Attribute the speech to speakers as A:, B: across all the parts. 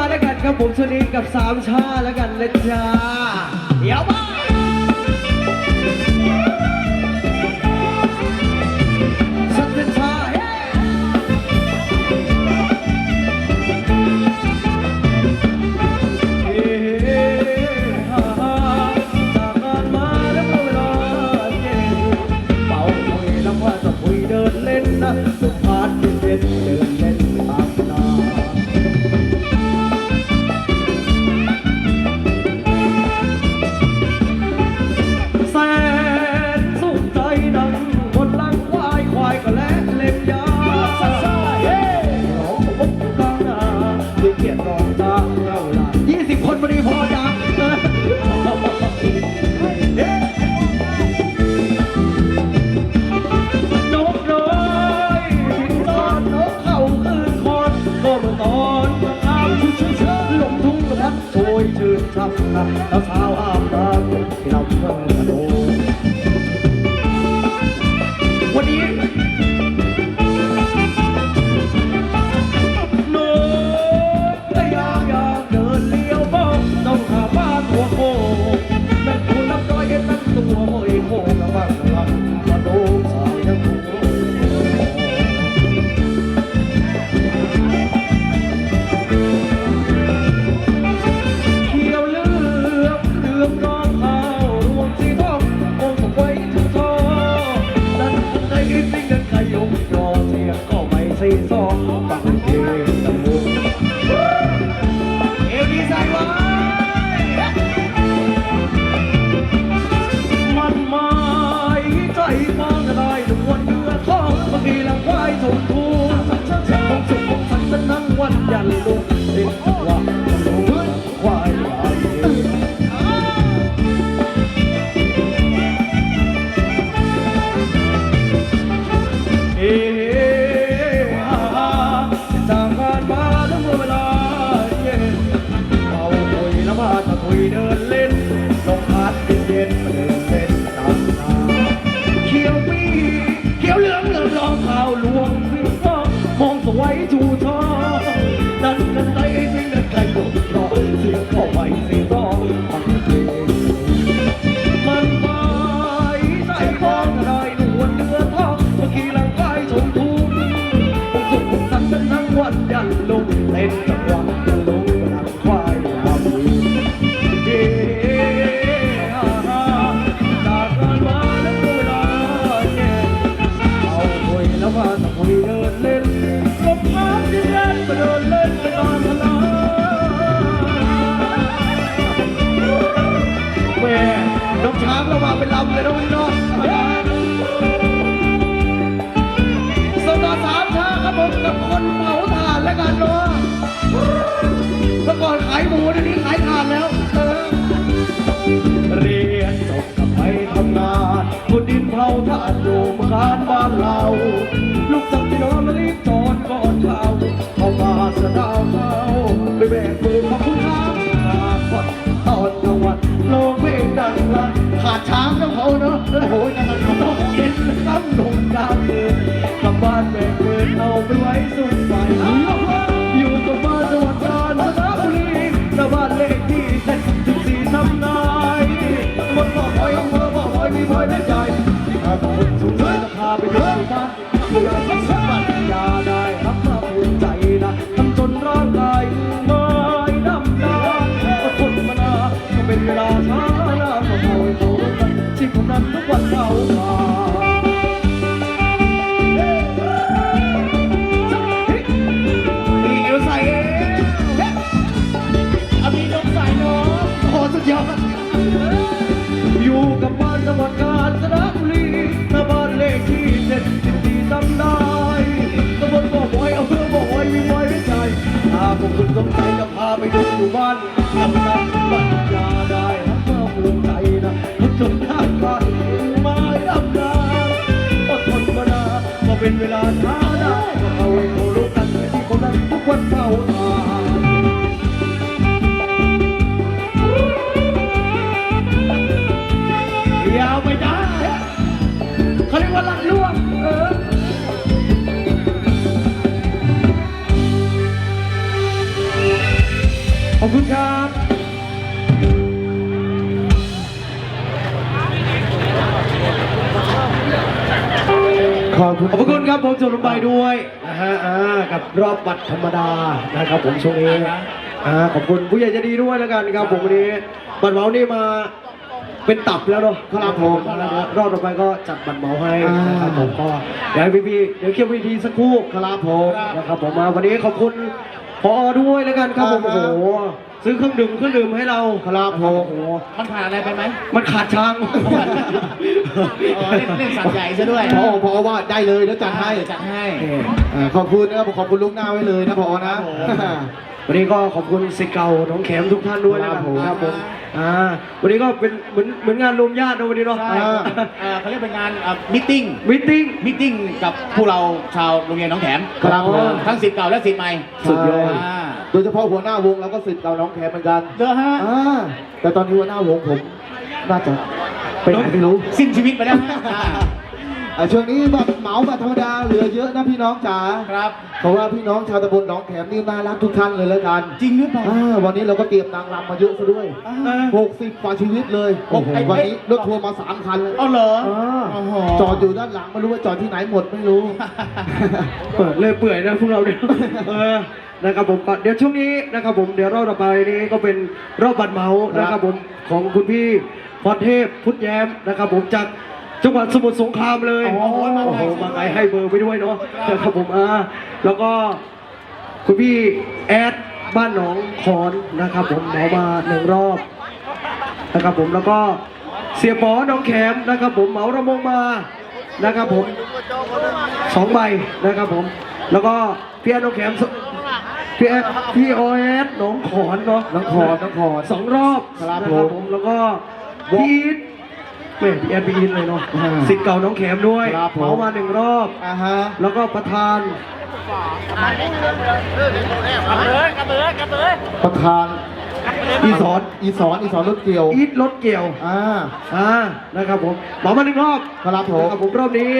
A: าแล้ว
B: กันครับผมสุนีกับสามชาแล้วกันเลยจ้าเดี๋ยวมา เราชาว สมพูคงสุขคงสันต์นั้งวันยัน อ มันต้องเย็นต้องลงกลางคืนกลับบ้านแบกมืนเอาไปไว้สุดไฟอยู่กับบ้านจังหวัดกาญจนบุรีแต่บ้านเลขที่เจ็ดสิบสี่ทำนายหมดบ่อหอยอำเภอบ่อหอยมีหอยในใจถ้าคนสูงเลยจะพาไปดูบ้านเพื่อให้สมบัติยาได้รับมา พวกคุณสนใจจะพาไปดูหมู่บ้านกำนันปัญญาได้รับมาภูมิใจนะจนข้างบ้านไม้ดำนาอดทนมานาก็เป็นเวลาช้านานก็เอาไว้เคารพกันที่คนนั้นทุกวันเสาร์ทางยาวไปได้เขาเรียกว่าหลัดล่วงเออ คุณครับขอบคุณขอบคุณครับผมจบลงไปด้วยนะฮะอ่ากับรอบบัตรธรรมดานะครับผมช่วงนี้อ่าขอบคุณผู้ใหญ่ใจะดีด้วยแล้วกันครับผมวันนี้บัตรเหมานี่มาเป็นตับแล้วเนาะครับผมรอบต่อไปก็จัดบัตรเหมาให้นะครับผมก็เดี๋ยวให้พี่ๆเดี๋ยวเคลียร์วิธีสักครู่ครับผมนะครับผมมาวันนี้ขอบคุณ พอด้วยแล้วกันครับผมโอ้โหซื้อเครื่องดื่มเครื่องดื่มให้เราครับผม โอ้โห
C: มันขาดอะไรไปไหม
B: มันขาดช้าง
C: อ๋อเล่นเล่นสัตว์ใหญ่ซะด้วย
D: พอพอว่าได้เลยแล้วจัดให้
C: จัดให้
D: อ่าขอบคุณนะครับขอบคุณลูกหน้าไว้เลยนะพอนะ
B: วันนี้ก็ขอบคุณสิษย์เก่าน้องแขมทุกท่านด้วยนะครับ
D: ครับผม
B: ครับผมอ่าวันนี้ก็เป็นเหมือนเหมือนงานรวมญาตินะวันนี้เนาะ
C: ใช่เอ่อเขาเรียกเป็นงานมิทติ้ง
B: มิทติ้ง
C: มิทติ้งกับพวกเราชาวโรงเรียนหน้องแขม
B: ครับผม
C: ทั้งสิทธิ์เก่าและสิทธิ์ใหม่
B: สุดยอด
C: อ่า
D: โดยเฉพาะหัวหน้าวงเราก็สิทธิ์เก่าน้องแขมเหมือนกัน
C: เจอฮะ
D: อ่าแต่ตอนนี้หัวหน้าวงผม น่าจะไปไหนไม่รู้
C: สิ้นชีวิตไปแล้วฮะอ่า
D: อ่าช่วงนี้บัตรเหมาบัตรธรรมดาเหลือเยอะนะพี่น้องจ๋า
C: ครับ
D: เพราะว่าพี่น้องชาวตำบลหนองแขมนี่น่ารักทุกท่านเลยแล้วกัน
C: จริงหรือเปล่า
D: อ่าวันนี้เราก็เตรียมนางรำมาเยอะซะด้วย
C: อ่า
D: 60กว่าชีวิตเลย
C: โอ้โห
D: วันนี้รถทัวร์มาสามคันเลย
C: เอาเหรอ
D: อ่า
C: โอ้โห
D: จอดอยู่ด้านหลังไม่รู้ว่าจอดที่ไหนหมดไม่รู้
B: เปิดเลยเปื่อยนะพวกเราเนี่ย เออ นะครับผมเดี๋ยวช่วงนี้นะครับผมเดี๋ยวรอบต่อไปนี้ก็เป็นรอบบัตรเหมา นะครับผมของคุณพี่พรเทพพุทธแย้มนะครับผมจาก จังหวัดสมุทรสงครามเลย
C: โอ้โหมาไกล
B: โอ้โหมาไกลให้เบอร์ไปด้วยเนาะนะครับผมอ่าแล้วก็คุณพี่แอดบ้านหนองขอนนะครับ ผมเหมามาหนึ่งรอบนะครับผมแล้วก็เสียปอหน้องแขมนะครับผมเหมาระมงมานะครับผมสองใบนะครับผม แล้วก็พี่แอดหน้องแขมสพี่แอดพี่โอเอสหนองขอนเนาะ
D: น้องคอน้องคอ
B: สองรอบ
D: ครับ
B: นะ
D: ผม
B: ผมแล้วก็พีท แม่พี่แอดพีทเลยเนาะ
D: อ่า
B: สิทธิ์เก่าน้องแขมด้วย
D: ครับผม
B: เหมามาหนึ่งรอบ
D: อ่าฮะ
B: แล้วก็ประธาน
D: ประธาน
B: อีสอน
D: อีสอนอีสอนรถเกี่ยว
B: อีทรถเกี่ยว
D: อ่า
B: อ่านะครับผมเหมามาหนึ่งรอบ
D: ครับผม
B: นะครับผมรอบนี้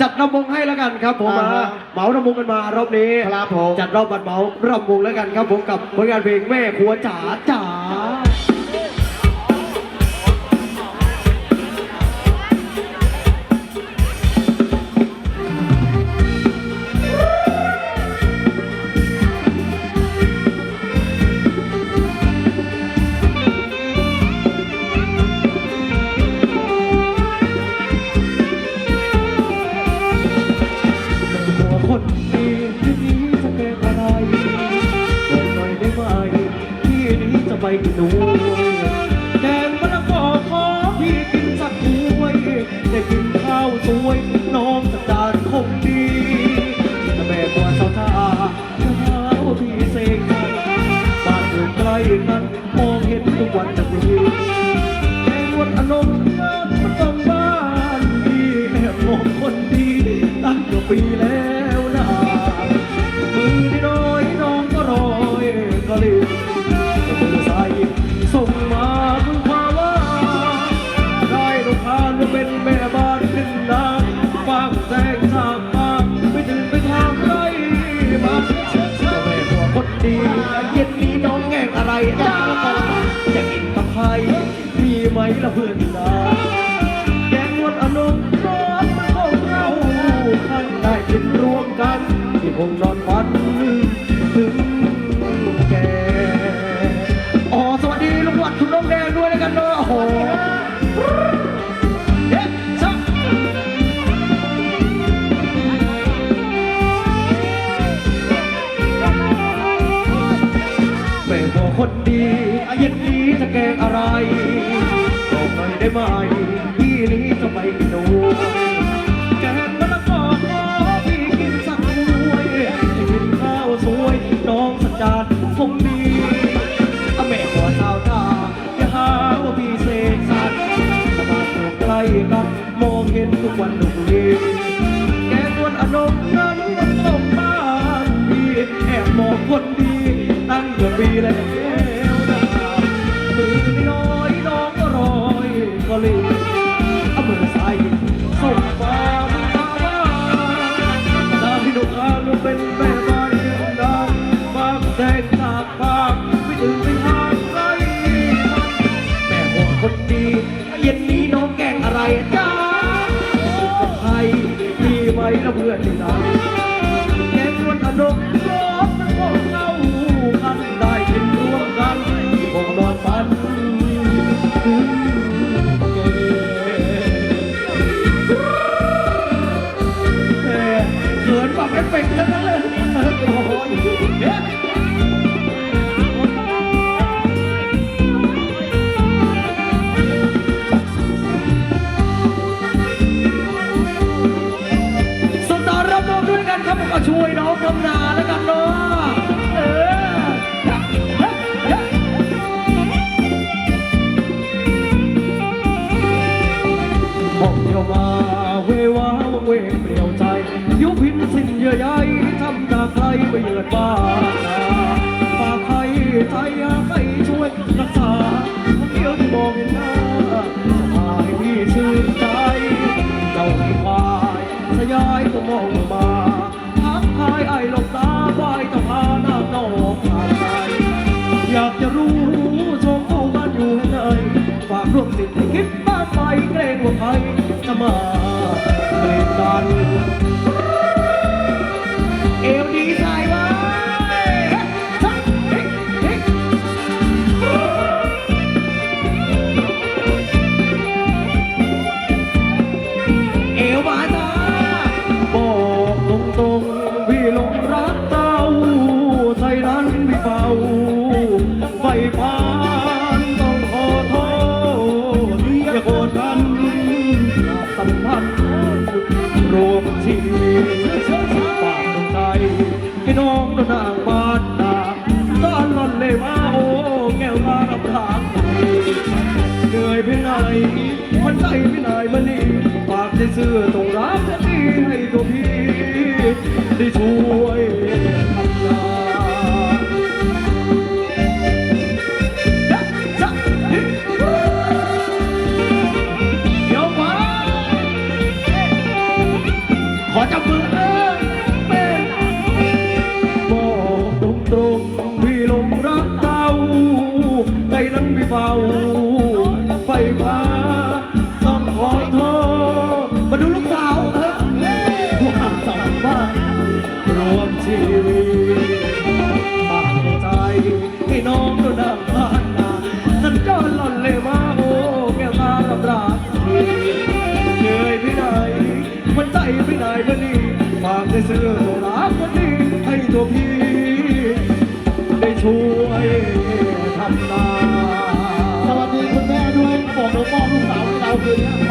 B: จัดรำวงให้แล้วกันครับผม
D: อ่า
B: มา
D: ฮะ
B: เหมารำวงกันมารอบนี้
D: ครับผม
B: จัดรอบบัตรเหมารำวงแล้วกันครับผมกับผลงานเพลงแม่ครัวจ๋าจ๋า ไปกินหนูแกงมะละกอขอพี่กินสักถ้วยได้กินข้าวสวยน้องสักจานคงดีแต่แม่กว่าสาวท่าจะหาพี่เสกให้บ้านอยู่ใกล้กันมองเห็นทุกวันจะดีแกงวันอนงมันต้องบ้านพี่แอบมองคนดีตั้งกว่ปีแล้วนะมือที่น้อยน้องก็รอยก็รีบมื ดีเย็นนี้น้องแกงอะไรจ้าจะกินกับใครมีไหมละเพื่อนดาแกงวันอนงร้อนของเราขันได้กินรวมกันที่คงนอน นุกวันทุกวีแกกวนอนงนั้นมันต้องบ้านพี่แอบมองคนดีตั้งเกือบปีแล้ว โอ้ ร น้องนนางบาดตาตอนหล่อนเลยมาโอ้แก้วมาลำทางเหนื่อยเพียงไหนมันใจไม่นายมันนี่ปากใจเสื้อต้องรับจะดีให้ตัวพี่ได้ช่วย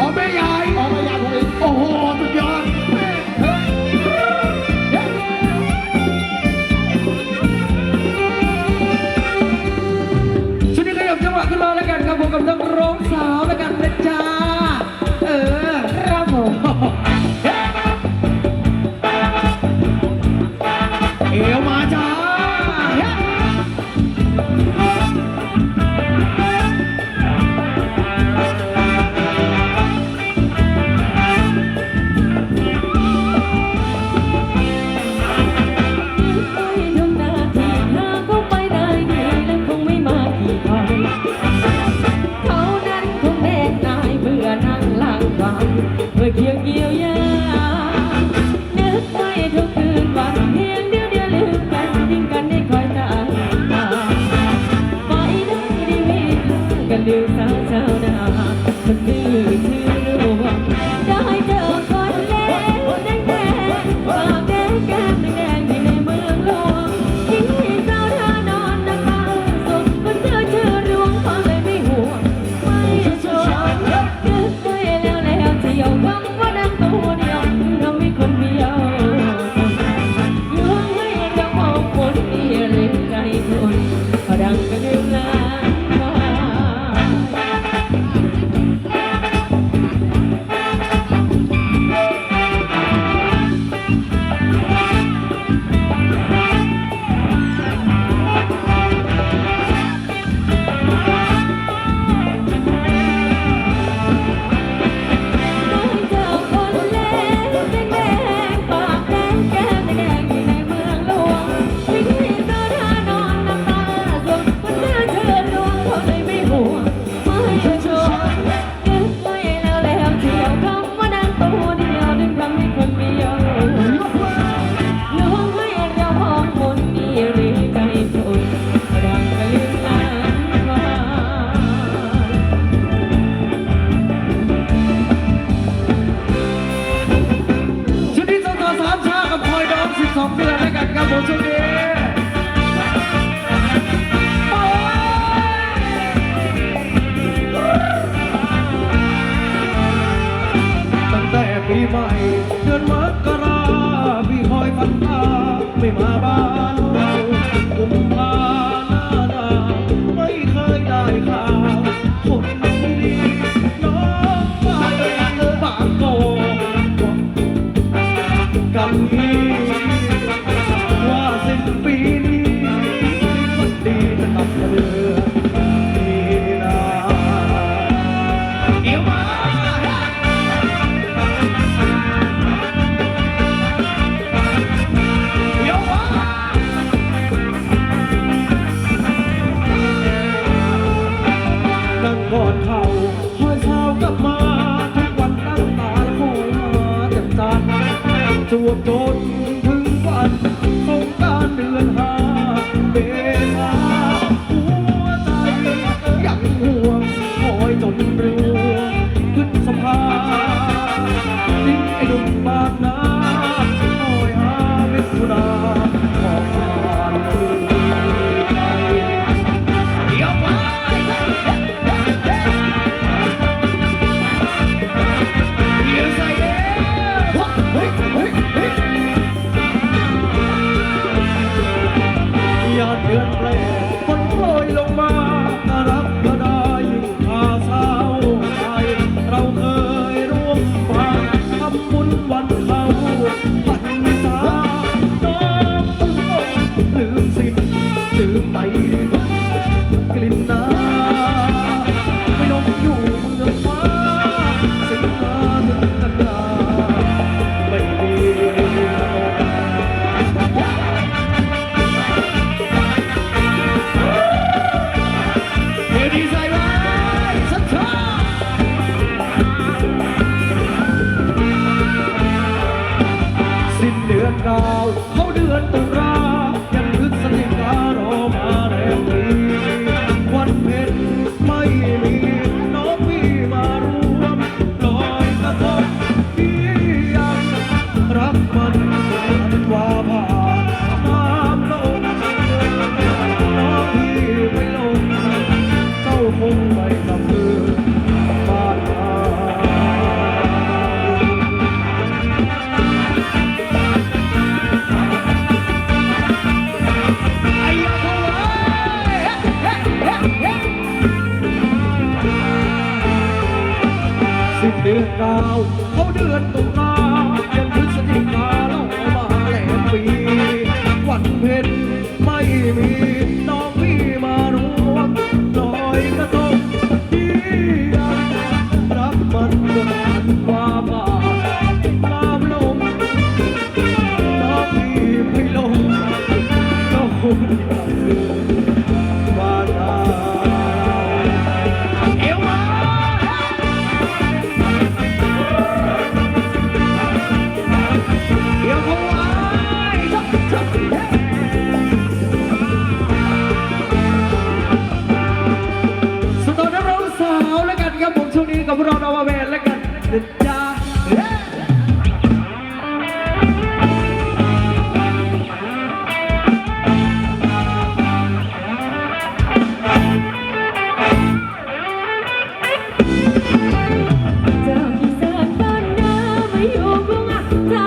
C: อ๋อ
B: แม่ยาย
C: อ๋อแม่ยายผ
B: โอ้โห Amen. ราวเขาเดือนตุลา Cry.